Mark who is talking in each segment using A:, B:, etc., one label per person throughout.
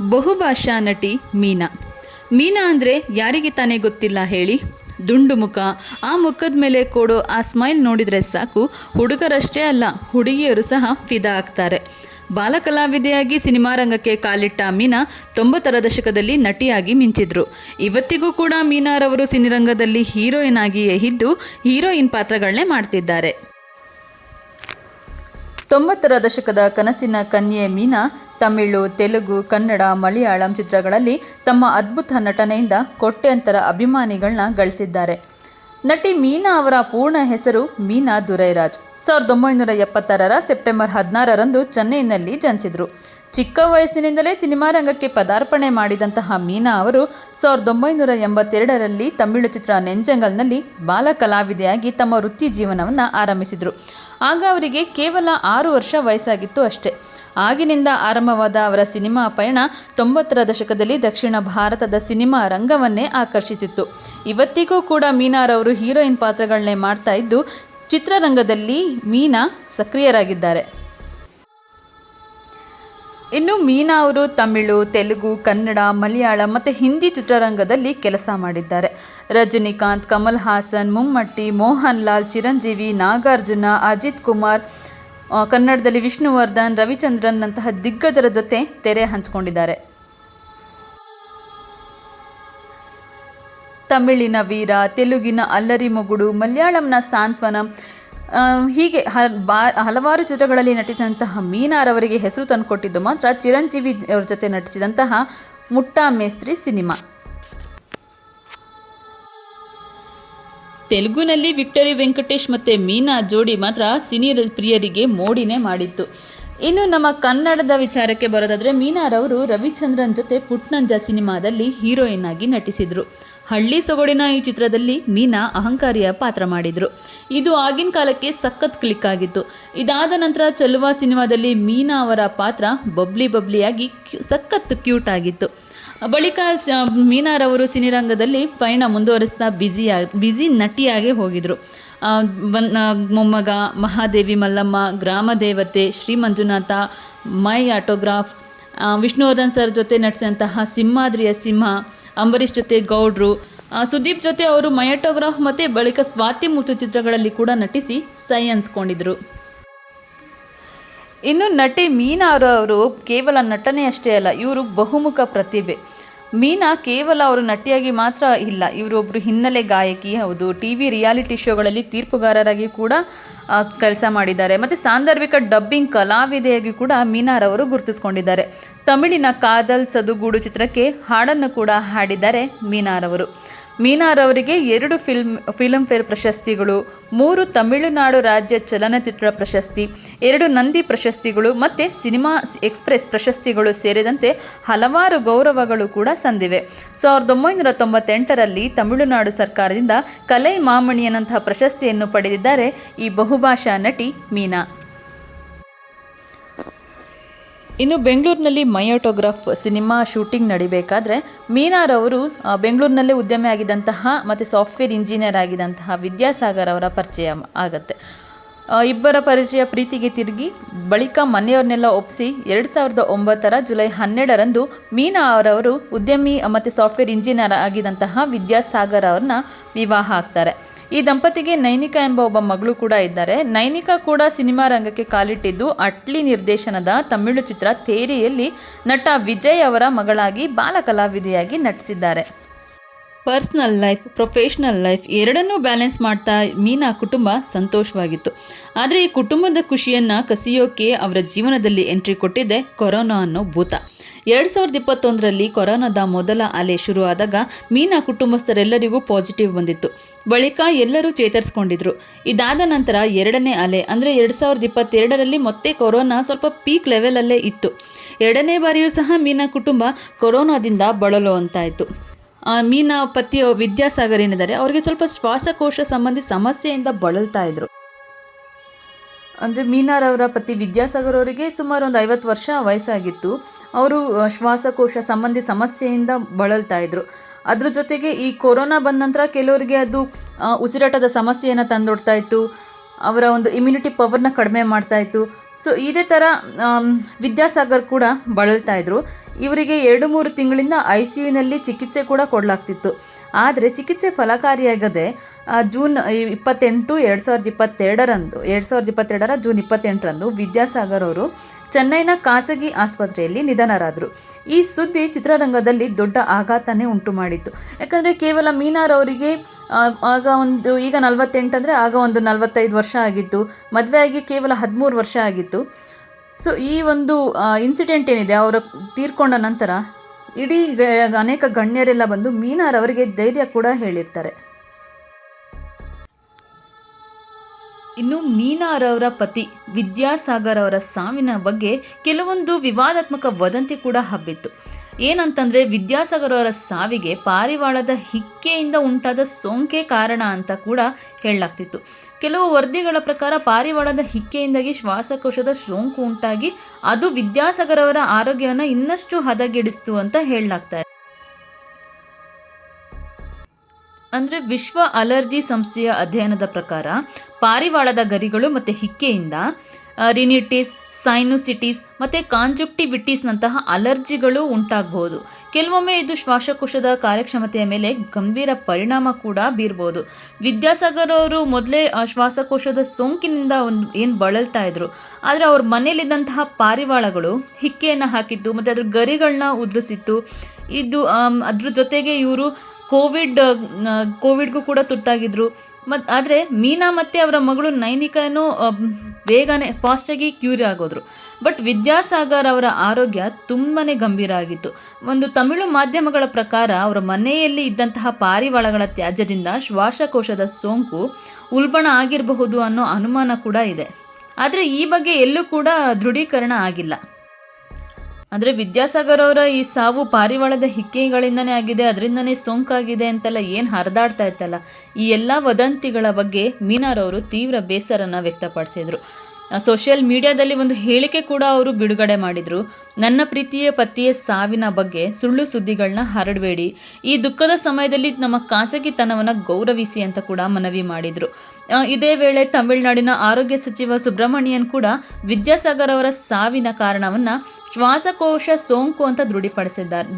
A: ಬಹುಭಾಷಾ ನಟಿ ಮೀನಾ. ಮೀನಾ ಅಂದರೆ ಯಾರಿಗೆ ತಾನೇ ಗೊತ್ತಿಲ್ಲ ಹೇಳಿ. ದುಂಡು ಮುಖ, ಆ ಮುಖದ ಮೇಲೆ ಕೊಡೋ ಆ ಸ್ಮೈಲ್ ನೋಡಿದರೆ ಸಾಕು, ಹುಡುಗರಷ್ಟೇ ಅಲ್ಲ, ಹುಡುಗಿಯರು ಸಹ ಫಿದಾ ಆಗ್ತಾರೆ. ಬಾಲಕಲಾವಿದೆಯಾಗಿ ಸಿನಿಮಾ ರಂಗಕ್ಕೆ ಕಾಲಿಟ್ಟ ಮೀನಾ ತೊಂಬತ್ತರ ದಶಕದಲ್ಲಿ ನಟಿಯಾಗಿ ಮಿಂಚಿದ್ರು. ಇವತ್ತಿಗೂ ಕೂಡ ಮೀನಾರವರು ಸಿನಿರಂಗದಲ್ಲಿ ಹೀರೋಯಿನ್ ಆಗಿಯೇ ಇದ್ದು, ಹೀರೋಯಿನ್ ಪಾತ್ರಗಳನ್ನೇ ಮಾಡ್ತಿದ್ದಾರೆ. ತೊಂಬತ್ತರ ದಶಕದ ಕನಸಿನ ಕನ್ಯೆ ಮೀನಾ ತಮಿಳು, ತೆಲುಗು, ಕನ್ನಡ, ಮಲಯಾಳಂ ಚಿತ್ರಗಳಲ್ಲಿ ತಮ್ಮ ಅದ್ಭುತ ನಟನೆಯಿಂದ ಕೋಟ್ಯಂತರ ಅಭಿಮಾನಿಗಳನ್ನ ಗಳಿಸಿದ್ದಾರೆ. ನಟಿ ಮೀನಾ ಅವರ ಪೂರ್ಣ ಹೆಸರು ಮೀನಾ ದುರೈರಾಜ್. ಸಾವಿರದ ಒಂಬೈನೂರ ಎಪ್ಪತ್ತಾರರ ಸೆಪ್ಟೆಂಬರ್ ಹದಿನಾರರಂದು ಚೆನ್ನೈನಲ್ಲಿ ಜನಿಸಿದರು. ಚಿಕ್ಕ ವಯಸ್ಸಿನಿಂದಲೇ ಸಿನಿಮಾ ರಂಗಕ್ಕೆ ಪದಾರ್ಪಣೆ ಮಾಡಿದಂತಹ ಮೀನಾ ಅವರು ಸಾವಿರದ ಒಂಬೈನೂರ ಎಂಬತ್ತೆರಡರಲ್ಲಿ ತಮಿಳು ಚಿತ್ರ ನೆಂಜಂಗಲ್ನಲ್ಲಿ ಬಾಲ ಕಲಾವಿದೆಯಾಗಿ ತಮ್ಮ ವೃತ್ತಿ ಜೀವನವನ್ನು ಆರಂಭಿಸಿದರು. ಆಗ ಅವರಿಗೆ ಕೇವಲ ಆರು ವರ್ಷ ವಯಸ್ಸಾಗಿತ್ತು ಅಷ್ಟೇ. ಆಗಿನಿಂದ ಆರಂಭವಾದ ಅವರ ಸಿನಿಮಾ ಪಯಣ ತೊಂಬತ್ತರ ದಶಕದಲ್ಲಿ ದಕ್ಷಿಣ ಭಾರತದ ಸಿನಿಮಾ ರಂಗವನ್ನೇ ಆಕರ್ಷಿಸಿತ್ತು. ಇವತ್ತಿಗೂ ಕೂಡ ಮೀನಾರವರು ಹೀರೋಯಿನ್ ಪಾತ್ರಗಳನ್ನೇ ಮಾಡ್ತಾ ಇದ್ದು ಚಿತ್ರರಂಗದಲ್ಲಿ ಮೀನಾ ಸಕ್ರಿಯರಾಗಿದ್ದಾರೆ. ಇನ್ನು ಮೀನಾ ಅವರು ತಮಿಳು, ತೆಲುಗು, ಕನ್ನಡ, ಮಲಯಾಳ ಮತ್ತು ಹಿಂದಿ ಚಿತ್ರರಂಗದಲ್ಲಿ ಕೆಲಸ ಮಾಡಿದ್ದಾರೆ. ರಜನಿಕಾಂತ್, ಕಮಲ್ ಹಾಸನ್, ಮುಮ್ಮಟ್ಟಿ ಮೋಹನ್ ಲಾಲ್ ಚಿರಂಜೀವಿ, ನಾಗಾರ್ಜುನ, ಅಜಿತ್ ಕುಮಾರ್ ಕನ್ನಡದಲ್ಲಿ ವಿಷ್ಣುವರ್ಧನ್, ರವಿಚಂದ್ರನ್ನಂತಹ ದಿಗ್ಗಜರ ಜೊತೆ ತೆರೆ ಹಂಚಿಕೊಂಡಿದ್ದಾರೆ. ತಮಿಳಿನ ವೀರ, ತೆಲುಗಿನ ಅಲ್ಲರಿ ಮಗುಡು, ಮಲಯಾಳಂನ ಸಾಂತ್ವನ ಹೀಗೆ ಹಲವಾರು ಚಿತ್ರಗಳಲ್ಲಿ ನಟಿಸಿದಂತಹ ಮೀನಾರವರಿಗೆ ಹೆಸರು ತಂದುಕೊಟ್ಟಿದ್ದು ಮಾತ್ರ ಚಿರಂಜೀವಿ ಅವರ ಜೊತೆ ನಟಿಸಿದಂತಹ ಮುಟ್ಟಾ ಮೇಸ್ತ್ರಿ ಸಿನಿಮಾ. ತೆಲುಗುನಲ್ಲಿ ವಿಕ್ಟರಿ ವೆಂಕಟೇಶ್ ಮತ್ತು ಮೀನಾ ಜೋಡಿ ಮಾತ್ರ ಸಿನಿ ಪ್ರಿಯರಿಗೆ ಮೋಡಿನೇ ಮಾಡಿತ್ತು ಇನ್ನು ನಮ್ಮ ಕನ್ನಡದ ವಿಚಾರಕ್ಕೆ ಬರೋದಾದರೆ ಮೀನಾರವರು ರವಿಚಂದ್ರನ್ ಜೊತೆ ಪುಟ್ನಂಜ ಸಿನಿಮಾದಲ್ಲಿ ಹೀರೋಯಿನ್ ಆಗಿ ನಟಿಸಿದರು. ಹಳ್ಳಿ ಸೊಗಡಿನ ಈ ಚಿತ್ರದಲ್ಲಿ ಮೀನಾ ಅಹಂಕಾರಿಯ ಪಾತ್ರ ಮಾಡಿದರು. ಇದು ಆಗಿನ ಕಾಲಕ್ಕೆ ಸಖತ್ ಕ್ಲಿಕ್ ಆಗಿತ್ತು. ಇದಾದ ನಂತರ ಚಲುವ ಸಿನಿಮಾದಲ್ಲಿ ಮೀನಾ ಅವರ ಪಾತ್ರ ಬಬ್ಲಿ ಬಬ್ಲಿಯಾಗಿ ಸಖತ್ ಕ್ಯೂಟ್ ಆಗಿತ್ತು. ಬಳಿಕ ಮೀನಾರವರು ಸಿನಿರಂಗದಲ್ಲಿ ಪಯಣ ಮುಂದುವರಿಸ್ತಾ ಬ್ಯುಸಿ ಬ್ಯುಸಿ ನಟಿಯಾಗಿ ಹೋಗಿದ್ರು. ಮೊಮ್ಮಗ, ಮಹಾದೇವಿ ಮಲ್ಲಮ್ಮ, ಗ್ರಾಮ ದೇವತೆ Shri Manjunatha my autograph Vishnuvardhan sir ಜೊತೆ ನಟಿಸಿದಂತಹ ಸಿಂಹಾದ್ರಿಯ ಸಿಂಹ ಅಂಬರೀಷ್ ಜೊತೆ ಗೌಡ್ರು. ಸುದೀಪ್ ಜೊತೆ ಅವರು ಮಯಟೋಗ್ರಾಫ್ ಮತ್ತು ಬಳಿಕ ಸ್ವಾತಿ ಮುತ್ತು ಚಿತ್ರಗಳಲ್ಲಿ ಕೂಡ ನಟಿಸಿ ಸೈ ಅನ್ಸ್ಕೊಂಡಿದ್ರು ಇನ್ನು ನಟಿ ಮೀನಾ ಅವರು ಕೇವಲ ನಟನೆ ಅಷ್ಟೇ ಅಲ್ಲ, ಇವರು ಬಹುಮುಖ ಪ್ರತಿಭೆ. ಮೀನಾ ಕೇವಲ ಅವರು ನಟಿಯಾಗಿ ಮಾತ್ರ ಇಲ್ಲ, ಇವರು ಒಬ್ಬರು ಹಿನ್ನೆಲೆ ಗಾಯಕಿ, ಹೌದು, ಟಿ ವಿ ರಿಯಾಲಿಟಿ ಶೋಗಳಲ್ಲಿ ತೀರ್ಪುಗಾರರಾಗಿ ಕೂಡ ಕೆಲಸ ಮಾಡಿದ್ದಾರೆ. ಮತ್ತು ಸಾಂದರ್ಭಿಕ ಡಬ್ಬಿಂಗ್ ಕಲಾವಿದೆಯಾಗಿ ಕೂಡ ಮೀನಾರವರು ಗುರುತಿಸ್ಕೊಂಡಿದ್ದಾರೆ. ತಮಿಳಿನ ಕಾದಲ್ ಸದುಗೂಡು ಚಿತ್ರಕ್ಕೆ ಹಾಡನ್ನು ಕೂಡ ಹಾಡಿದ್ದಾರೆ ಮೀನಾರವರು. ಮೀನಾರವರಿಗೆ ಎರಡು ಫಿಲ್ಮ್ ಫಿಲ್ಮ್ ಫೇರ್ ಪ್ರಶಸ್ತಿಗಳು, ಮೂರು ತಮಿಳುನಾಡು ರಾಜ್ಯ ಚಲನಚಿತ್ರ ಪ್ರಶಸ್ತಿ, ಎರಡು ನಂದಿ ಪ್ರಶಸ್ತಿಗಳು ಮತ್ತು ಸಿನಿಮಾ ಎಕ್ಸ್ಪ್ರೆಸ್ ಪ್ರಶಸ್ತಿಗಳು ಸೇರಿದಂತೆ ಹಲವಾರು ಗೌರವಗಳು ಕೂಡ ಸಂದಿವೆ. ಸಾವಿರದ ಒಂಬೈನೂರ ತೊಂಬತ್ತೆಂಟರಲ್ಲಿ ತಮಿಳುನಾಡು ಸರ್ಕಾರದಿಂದ ಕಲೈ ಮಾಮಣಿಯನಂತಹ ಪ್ರಶಸ್ತಿಯನ್ನು ಪಡೆದಿದ್ದಾರೆ ಈ ಬಹುಭಾಷಾ ನಟಿ ಮೀನಾ. ಇನ್ನು ಬೆಂಗಳೂರಿನಲ್ಲಿ ಮೈಯೋಟೋಗ್ರಾಫ್ ಸಿನಿಮಾ ಶೂಟಿಂಗ್ ನಡಿಬೇಕಾದ್ರೆ ಮೀನಾರವರು ಬೆಂಗಳೂರಿನಲ್ಲೇ ಉದ್ಯಮಿ ಆಗಿದ್ದಂತಹ ಮತ್ತು ಸಾಫ್ಟ್ವೇರ್ ಇಂಜಿನಿಯರ್ ಆಗಿದ್ದಂತಹ ವಿದ್ಯಾಸಾಗರ್ ಅವರ ಪರಿಚಯ ಆಗತ್ತೆ. ಇಬ್ಬರ ಪರಿಚಯ ಪ್ರೀತಿಗೆ ತಿರುಗಿ ಬಳಿಕ ಮನೆಯವ್ರನ್ನೆಲ್ಲ ಒಪ್ಪಿಸಿ ಎರಡು ಸಾವಿರದ ಒಂಬತ್ತರ ಜುಲೈ ಹನ್ನೆರಡರಂದು ಮೀನಾ ಅವರವರು ಉದ್ಯಮಿ ಮತ್ತು ಸಾಫ್ಟ್ವೇರ್ ಇಂಜಿನಿಯರ್ ಆಗಿದ್ದಂತಹ ವಿದ್ಯಾಸಾಗರ್ ಅವ್ರನ್ನ ವಿವಾಹ ಆಗ್ತಾರೆ. ಈ ದಂಪತಿಗೆ ನೈನಿಕಾ ಎಂಬ ಒಬ್ಬ ಮಗಳು ಕೂಡ ಇದ್ದಾರೆ. ನೈನಿಕಾ ಕೂಡ ಸಿನಿಮಾ ರಂಗಕ್ಕೆ ಕಾಲಿಟ್ಟಿದ್ದು ಅಟ್ಲಿ ನಿರ್ದೇಶನದ ತಮಿಳು ಚಿತ್ರ ತೇರಿಯಲ್ಲಿ ನಟ ವಿಜಯ್ ಅವರ ಮಗಳಾಗಿ ಬಾಲ ಕಲಾವಿದೆಯಾಗಿ ನಟಿಸಿದ್ದಾರೆ. ಪರ್ಸ್ನಲ್ ಲೈಫ್, ಪ್ರೊಫೆಷ್ನಲ್ ಲೈಫ್ ಎರಡನ್ನೂ ಬ್ಯಾಲೆನ್ಸ್ ಮಾಡ್ತಾ ಮೀನಾ ಕುಟುಂಬ ಸಂತೋಷವಾಗಿತ್ತು. ಆದರೆ ಈ ಕುಟುಂಬದ ಖುಷಿಯನ್ನು ಕಸಿಯೋಕೆ ಅವರ ಜೀವನದಲ್ಲಿ ಎಂಟ್ರಿ ಕೊಟ್ಟಿದೆ ಕೊರೋನಾ ಅನ್ನೋ ಭೂತ. ಎರಡು ಸಾವಿರದ ಇಪ್ಪತ್ತೊಂದರಲ್ಲಿ ಕೊರೋನಾದ ಮೊದಲ ಅಲೆ ಶುರುವಾದಾಗ ಮೀನಾ ಕುಟುಂಬಸ್ಥರೆಲ್ಲರಿಗೂ ಪಾಸಿಟಿವ್ ಬಂದಿತ್ತು. ಬಳಿಕ ಎಲ್ಲರೂ ಚೇತರಿಸ್ಕೊಂಡಿದ್ರು. ಇದಾದ ನಂತರ ಎರಡನೇ ಅಲೆ, ಅಂದರೆ ಎರಡು ಸಾವಿರದ ಇಪ್ಪತ್ತೆರಡರಲ್ಲಿ ಮತ್ತೆ ಕೊರೋನಾ ಸ್ವಲ್ಪ ಪೀಕ್ ಲೆವೆಲಲ್ಲೇ ಇತ್ತು. ಎರಡನೇ ಬಾರಿಯೂ ಸಹ ಮೀನಾ ಕುಟುಂಬ ಕೊರೋನಾದಿಂದ ಬಳಲು ಅಂತಾಯಿತು. ಮೀನಾ ಪತಿ ವಿದ್ಯಾಸಾಗರ್ ಏನಿದ್ದಾರೆ, ಅವರಿಗೆ ಸ್ವಲ್ಪ ಶ್ವಾಸಕೋಶ ಸಂಬಂಧಿ ಸಮಸ್ಯೆಯಿಂದ ಬಳಲ್ತಾ ಇದ್ರು. ಅಂದರೆ ಮೀನಾರವರ ಪತಿ ವಿದ್ಯಾಸಾಗರ್ ಅವರಿಗೆ ಸುಮಾರು ಒಂದು ಐವತ್ತು ವರ್ಷ ವಯಸ್ಸಾಗಿತ್ತು. ಅವರು ಶ್ವಾಸಕೋಶ ಸಂಬಂಧಿ ಸಮಸ್ಯೆಯಿಂದ ಬಳಲ್ತಾ ಇದ್ರು. ಅದ್ರ ಜೊತೆಗೆ ಈ ಕೊರೋನಾ ಬಂದ ನಂತರ ಕೆಲವರಿಗೆ ಅದು ಉಸಿರಾಟದ ಸಮಸ್ಯೆಯನ್ನು ತಂದೊಡ್ತಾ ಇತ್ತು. ಅವರ ಒಂದು ಇಮ್ಯುನಿಟಿ ಪವರ್ನ ಕಡಿಮೆ ಮಾಡ್ತಾ ಇತ್ತು. ಸೊ ಇದೇ ಥರ ವಿದ್ಯಾಸಾಗರ್ ಕೂಡ ಬಳಲ್ತಾ ಇದ್ರು. ಇವರಿಗೆ ಎರಡು ಮೂರು ತಿಂಗಳಿಂದ ಐ ಸಿ ಯುನಲ್ಲಿ ಚಿಕಿತ್ಸೆ ಕೂಡ ಕೊಡಲಾಗ್ತಿತ್ತು. ಆದರೆ ಚಿಕಿತ್ಸೆ ಫಲಕಾರಿಯಾಗದೆ ಜೂನ್ ಇಪ್ಪತ್ತೆಂಟು, ಎರಡು ಸಾವಿರದ ಇಪ್ಪತ್ತೆರಡರಂದು, ಎರಡು ಸಾವಿರದ ಇಪ್ಪತ್ತೆರಡರ ಜೂನ್ ಇಪ್ಪತ್ತೆಂಟರಂದು ವಿದ್ಯಾಸಾಗರ್ ಅವರು ಚೆನ್ನೈನ ಖಾಸಗಿ ಆಸ್ಪತ್ರೆಯಲ್ಲಿ ನಿಧನರಾದರು. ಈ ಸುದ್ದಿ ಚಿತ್ರರಂಗದಲ್ಲಿ ದೊಡ್ಡ ಆಘಾತನೇ ಉಂಟು ಮಾಡಿತ್ತು ಯಾಕಂದರೆ ಕೇವಲ ಮೀನಾರ್ ಅವರಿಗೆ ಆಗ ಒಂದು, ಈಗ ನಲವತ್ತೆಂಟಂದರೆ ಆಗ ಒಂದು ನಲವತ್ತೈದು ವರ್ಷ ಆಗಿತ್ತು. ಮದುವೆಯಾಗಿ ಕೇವಲ ಹದಿಮೂರು ವರ್ಷ ಆಗಿತ್ತು. ಸೊ ಈ ಒಂದು ಇನ್ಸಿಡೆಂಟ್ ಏನಿದೆ? ಅವರು ತೀರ್ಕೊಂಡ ನಂತರ ಇಡೀ ಅನೇಕ ಗಣ್ಯರೆಲ್ಲ ಬಂದು ಮೀನಾರ್ ಅವರಿಗೆ ಧೈರ್ಯ ಕೂಡ ಹೇಳಿರ್ತಾರೆ. ಇನ್ನು ಮೀನಾರವರ ಪತಿ ವಿದ್ಯಾಸಾಗರ್ ಅವರ ಸಾವಿನ ಬಗ್ಗೆ ಕೆಲವೊಂದು ವಿವಾದಾತ್ಮಕ ವದಂತಿ ಕೂಡ ಹಬ್ಬಿತ್ತು. ಏನಂತಂದ್ರೆ ವಿದ್ಯಾಸಾಗರ್ ಅವರ ಸಾವಿಗೆ ಪಾರಿವಾಳದ ಹಿಕ್ಕೆಯಿಂದ ಉಂಟಾದ ಸೋಂಕೆ ಕಾರಣ ಅಂತ ಕೂಡ ಹೇಳಲಾಗ್ತಿತ್ತು. ಕೆಲವು ವರದಿಗಳ ಪ್ರಕಾರ ಪಾರಿವಾಳದ ಹಿಕ್ಕೆಯಿಂದಾಗಿ ಶ್ವಾಸಕೋಶದ ಸೋಂಕು ಉಂಟಾಗಿ ಅದು ವಿದ್ಯಾಸಾಗರ್ ಅವರ ಆರೋಗ್ಯವನ್ನು ಇನ್ನಷ್ಟು ಹದಗೆಡಿಸ್ತು ಅಂತ ಹೇಳಲಾಗ್ತಾ ಅಂದರೆ ವಿಶ್ವ ಅಲರ್ಜಿ ಸಂಸ್ಥೆಯ ಅಧ್ಯಯನದ ಪ್ರಕಾರ ಪಾರಿವಾಳದ ಗರಿಗಳು ಮತ್ತು ಹಿಕ್ಕೆಯಿಂದ ರಿನಿಟಿಸ್ ಸೈನುಸಿಟಿಸ್ ಮತ್ತು ಕಾಂಜುಕ್ಟಿವಿಟಿಸ್ನಂತಹ ಅಲರ್ಜಿಗಳು ಉಂಟಾಗಬಹುದು ಕೆಲವೊಮ್ಮೆ ಇದು ಶ್ವಾಸಕೋಶದ ಕಾರ್ಯಕ್ಷಮತೆಯ ಮೇಲೆ ಗಂಭೀರ ಪರಿಣಾಮ ಕೂಡ ಬೀರ್ಬೋದು. ವಿದ್ಯಾಸಾಗರ್ ಅವರು ಮೊದಲೇ ಶ್ವಾಸಕೋಶದ ಸೋಂಕಿನಿಂದ ಒಂದು ಏನು ಬಳಲ್ತಾ ಇದ್ರು, ಆದರೆ ಅವ್ರ ಮನೇಲಿದ್ದಂತಹ ಪಾರಿವಾಳಗಳು ಹಿಕ್ಕೆಯನ್ನು ಹಾಕಿದ್ದು, ಮತ್ತು ಅದ್ರ ಗರಿಗಳನ್ನ ಉದುರಿಸಿತ್ತು. ಇದು ಅದ್ರ ಜೊತೆಗೆ ಇವರು ಕೋವಿಡ್ ಕೋವಿಡ್ಗೂ ಕೂಡ ತುತ್ತಾಗಿದ್ರು. ಮತ್ತು ಆದರೆ ಮೀನಾ ಮತ್ತು ಅವರ ಮಗಳು ನೈನಿಕನೂ ಬೇಗನೆ ಫಾಸ್ಟಾಗಿ ಕ್ಯೂರ್ ಆಗೋದ್ರು. ಬಟ್ ವಿದ್ಯಾಸಾಗರ್ ಅವರ ಆರೋಗ್ಯ ತುಂಬಾ ಗಂಭೀರ ಆಗಿತ್ತು. ಒಂದು ತಮಿಳು ಮಾಧ್ಯಮಗಳ ಪ್ರಕಾರ ಅವರ ಮನೆಯಲ್ಲಿ ಇದ್ದಂತಹ ಪಾರಿವಾಳಗಳ ತ್ಯಾಜ್ಯದಿಂದ ಶ್ವಾಸಕೋಶದ ಸೋಂಕು ಉಲ್ಬಣ ಆಗಿರಬಹುದು ಅನ್ನೋ ಅನುಮಾನ ಕೂಡ ಇದೆ. ಆದರೆ ಈ ಬಗ್ಗೆ ಎಲ್ಲೂ ಕೂಡ ದೃಢೀಕರಣ ಆಗಿಲ್ಲ. ಅಂದರೆ ವಿದ್ಯಾಸಾಗರ್ ಅವರ ಈ ಸಾವು ಪಾರಿವಾಳದ ಹಿಕ್ಕೆಗಳಿಂದನೇ ಆಗಿದೆ, ಅದರಿಂದನೇ ಸೋಂಕಾಗಿದೆ ಅಂತೆಲ್ಲ ಏನು ಹರಿದಾಡ್ತಾ ಇತ್ತಲ್ಲ. ಈ ಎಲ್ಲ ವದಂತಿಗಳ ಬಗ್ಗೆ ಮೀನಾರ್ ಅವರು ತೀವ್ರ ಬೇಸರನ ವ್ಯಕ್ತಪಡಿಸಿದರು. ಸೋಷಿಯಲ್ ಮೀಡಿಯಾದಲ್ಲಿ ಒಂದು ಹೇಳಿಕೆ ಕೂಡ ಅವರು ಬಿಡುಗಡೆ ಮಾಡಿದರು. ನನ್ನ ಪ್ರೀತಿಯ ಪತಿಯ ಸಾವಿನ ಬಗ್ಗೆ ಸುಳ್ಳು ಸುದ್ದಿಗಳನ್ನ ಹರಡಬೇಡಿ. ಈ ದುಃಖದ ಸಮಯದಲ್ಲಿ ನಮ್ಮ ಖಾಸಗಿತನವನ್ನು ಗೌರವಿಸಿ ಅಂತ ಕೂಡ ಮನವಿ ಮಾಡಿದರು. ಇದೇ ವೇಳೆ ತಮಿಳುನಾಡಿನ ಆರೋಗ್ಯ ಸಚಿವ ಸುಬ್ರಹ್ಮಣ್ಯನ್ ಕೂಡ ವಿದ್ಯಾಸಾಗರ್ ಅವರ ಸಾವಿನ ಕಾರಣವನ್ನು ಶ್ವಾಸಕೋಶ ಸೋಂಕು ಅಂತ ದೃಢಪಡಿಸಿದ್ದಾರೆ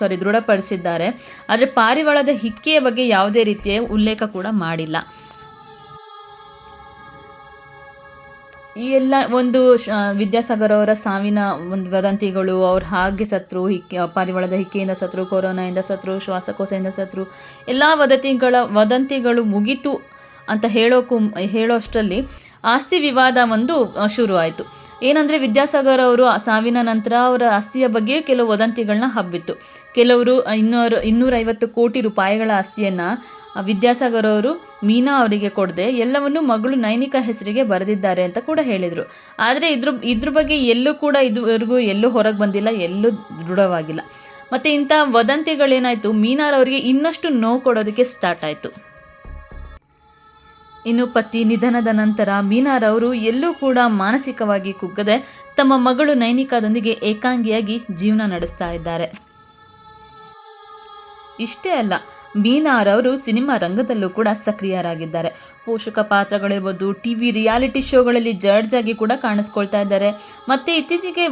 A: ಸಾರಿ ದೃಢಪಡಿಸಿದ್ದಾರೆ. ಆದರೆ ಪಾರಿವಾಳದ ಹಿಕ್ಕೆಯ ಬಗ್ಗೆ ಯಾವುದೇ ರೀತಿಯ ಉಲ್ಲೇಖ ಕೂಡ ಮಾಡಿಲ್ಲ. ಈ ಎಲ್ಲ ಒಂದು ವಿದ್ಯಾಸಾಗರ್ ಅವರ ಸಾವಿನ ಒಂದು ವದಂತಿಗಳು, ಅವ್ರು ಹಾಗೆ ಸತ್ರು ಹಿಕ್ಕೆ ಪಾರಿವಾಳದ ಹಿಕ್ಕೆಯಿಂದ ಸತ್ರು, ಕೊರೋನಾಯಿಂದ ಸತ್ರು, ಶ್ವಾಸಕೋಶದಿಂದ ಸತ್ರು, ಎಲ್ಲ ವದಂತಿಗಳ, ವದಂತಿಗಳು ಮುಗೀತು. ಅಂತ ಹೇಳೋಕ್ಕೂ ಹೇಳೋಷ್ಟರಲ್ಲಿ ಆಸ್ತಿ ವಿವಾದ ಒಂದು ಶುರುವಾಯಿತು. ಏನಂದರೆ ವಿದ್ಯಾಸಾಗರ್ ಅವರು ಸಾವಿನ ನಂತರ ಅವರ ಆಸ್ತಿಯ ಬಗ್ಗೆ ಕೆಲವು ವದಂತಿಗಳನ್ನ ಹಬ್ಬಿತ್ತು. ಕೆಲವರು ಇನ್ನೂರು, ಇನ್ನೂರೈವತ್ತು ಕೋಟಿ ರೂಪಾಯಿಗಳ ಆಸ್ತಿಯನ್ನು ವಿದ್ಯಾಸಾಗರ್ ಅವರು ಮೀನಾ ಅವರಿಗೆ ಕೊಡದೆ, ಎಲ್ಲವನ್ನು ಮಗಳು ನೈನಿಕ ಹೆಸರಿಗೆ ಬರೆದಿದ್ದಾರೆ ಅಂತ ಕೂಡ ಹೇಳಿದರು. ಆದರೆ ಇದ್ರ ಇದ್ರ ಬಗ್ಗೆ ಎಲ್ಲೂ ಕೂಡ ಇದುವರೆಗೂ ಎಲ್ಲೂ ಹೊರಗೆ ಬಂದಿಲ್ಲ, ಎಲ್ಲೂ ದೃಢವಾಗಿಲ್ಲ. ಮತ್ತು ಇಂಥ ವದಂತಿಗಳೇನಾಯಿತು, ಮೀನಾರವರಿಗೆ ಇನ್ನಷ್ಟು ನೋವು ಕೊಡೋದಕ್ಕೆ ಸ್ಟಾರ್ಟ್ ಆಯಿತು. ಇನ್ನು ಪತಿ ನಿಧನದ ನಂತರ ಮೀನಾರ್ ಅವರು ಎಲ್ಲೂ ಕೂಡ ಮಾನಸಿಕವಾಗಿ ಕುಗ್ಗದೆ ತಮ್ಮ ಮಗಳು ನೈನಿಕಾದೊಂದಿಗೆ ಏಕಾಂಗಿಯಾಗಿ ಜೀವನ ನಡೆಸ್ತಾ ಇದ್ದಾರೆ. ಇಷ್ಟೇ ಅಲ್ಲ, ಮೀನಾರ್ ಅವರು ಸಿನಿಮಾ ರಂಗದಲ್ಲೂ ಕೂಡ ಸಕ್ರಿಯರಾಗಿದ್ದಾರೆ. ಪೋಷಕ ಪಾತ್ರಗಳಿರ್ಬೋದು ಟಿ ವಿ ರಿಯಾಲಿಟಿ ಶೋಗಳಲ್ಲಿ ಜಡ್ಜ್ ಆಗಿ ಕೂಡ ಕಾಣಿಸ್ಕೊಳ್ತಾ ಇದ್ದಾರೆ. ಮತ್ತು ಇತ್ತೀಚೆಗೆ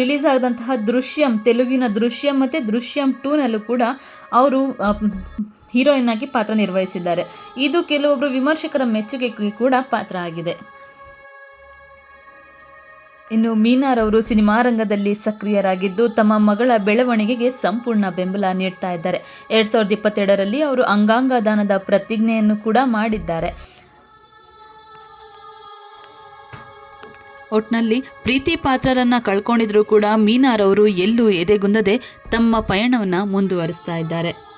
A: ರಿಲೀಸ್ ಆದಂತಹ ದೃಶ್ಯಂ, ತೆಲುಗಿನ ದೃಶ್ಯಂ ಮತ್ತು ದೃಶ್ಯಂ ಟೂನಲ್ಲೂ ಕೂಡ ಅವರು ಹೀರೋಯಿನ್ ಆಗಿ ಪಾತ್ರ ನಿರ್ವಹಿಸಿದ್ದಾರೆ. ಇದು ಕೆಲವೊಬ್ಬರು ವಿಮರ್ಶಕರ ಮೆಚ್ಚುಗೆಗೆ ಕೂಡ ಪಾತ್ರ ಆಗಿದೆ. ಇನ್ನು ಮೀನಾರವರು ಸಿನಿಮಾ ರಂಗದಲ್ಲಿ ಸಕ್ರಿಯರಾಗಿದ್ದು, ತಮ್ಮ ಮಗಳ ಬೆಳವಣಿಗೆಗೆ ಸಂಪೂರ್ಣ ಬೆಂಬಲ ನೀಡ್ತಾ ಇದ್ದಾರೆ. ಎರಡು ಸಾವಿರದ ಇಪ್ಪತ್ತೆರಡರಲ್ಲಿ ಅವರು ಅಂಗಾಂಗ ದಾನದ ಪ್ರತಿಜ್ಞೆಯನ್ನು ಕೂಡ ಮಾಡಿದ್ದಾರೆ. ಒಟ್ನಲ್ಲಿ ಪ್ರೀತಿ ಪಾತ್ರರನ್ನ ಕಳ್ಕೊಂಡಿದ್ರು ಕೂಡ ಮೀನಾರವರು ಎಲ್ಲೂ ಎದೆಗುಂದದೆ ತಮ್ಮ ಪಯಣವನ್ನು ಮುಂದುವರಿಸ್ತಾ ಇದ್ದಾರೆ.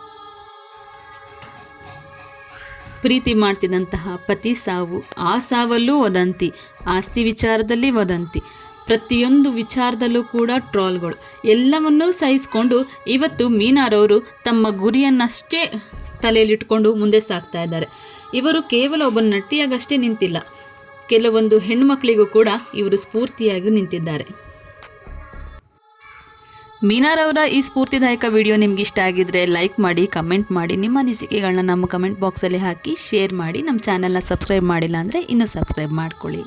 A: ಪ್ರೀತಿ ಮಾಡ್ತಿದ್ದಂತಹ ಪತಿ ಸಾವು, ಆ ಸಾವಲ್ಲೂ ವದಂತಿ, ಆಸ್ತಿ ವಿಚಾರದಲ್ಲಿ ವದಂತಿ. ಪ್ರತಿಯೊಂದು ವಿಚಾರದಲ್ಲೂ ಕೂಡ ಟ್ರಾಲ್ಗಳು. ಎಲ್ಲವನ್ನೂ ಸಹಿಸಿಕೊಂಡು ಇವತ್ತು ಮೀನಾರವರು ತಮ್ಮ ಗುರಿಯನ್ನಷ್ಟೇ ತಲೆಯಲ್ಲಿಟ್ಕೊಂಡು ಮುಂದೆ ಸಾಗ್ತಾ ಇದ್ದಾರೆ. ಇವರು ಕೇವಲ ಒಬ್ಬ ನಟಿಯಾಗಷ್ಟೇ ನಿಂತಿಲ್ಲ. ಕೆಲವೊಂದು ಹೆಣ್ಮಕ್ಳಿಗೂ ಕೂಡ ಇವರು ಸ್ಫೂರ್ತಿಯಾಗಿ ನಿಂತಿದ್ದಾರೆ. ಮೀನಾರ್ ಅವರ ಈ ಸ್ಫೂರ್ತಿದಾಯಕ ವಿಡಿಯೋ ನಿಮ್ಗೆ ಇಷ್ಟ ಆಗಿದ್ರೆ ಲೈಕ್ ಮಾಡಿ ಕಮೆಂಟ್ ಮಾಡಿ, ನಿಮ್ಮ ಅನಿಸಿಕೆಗಳನ್ನ ನಮ್ಮ ಕಮೆಂಟ್ ಬಾಕ್ಸಲ್ಲಿ ಹಾಕಿ ಶೇರ್ ಮಾಡಿ. ನಮ್ಮ ಚಾನಲ್ನ ಸಬ್ಸ್ಕ್ರೈಬ್ ಮಾಡಿಲ್ಲ ಅಂದರೆ ಇನ್ನೂ ಸಬ್ಸ್ಕ್ರೈಬ್ ಮಾಡ್ಕೊಳ್ಳಿ.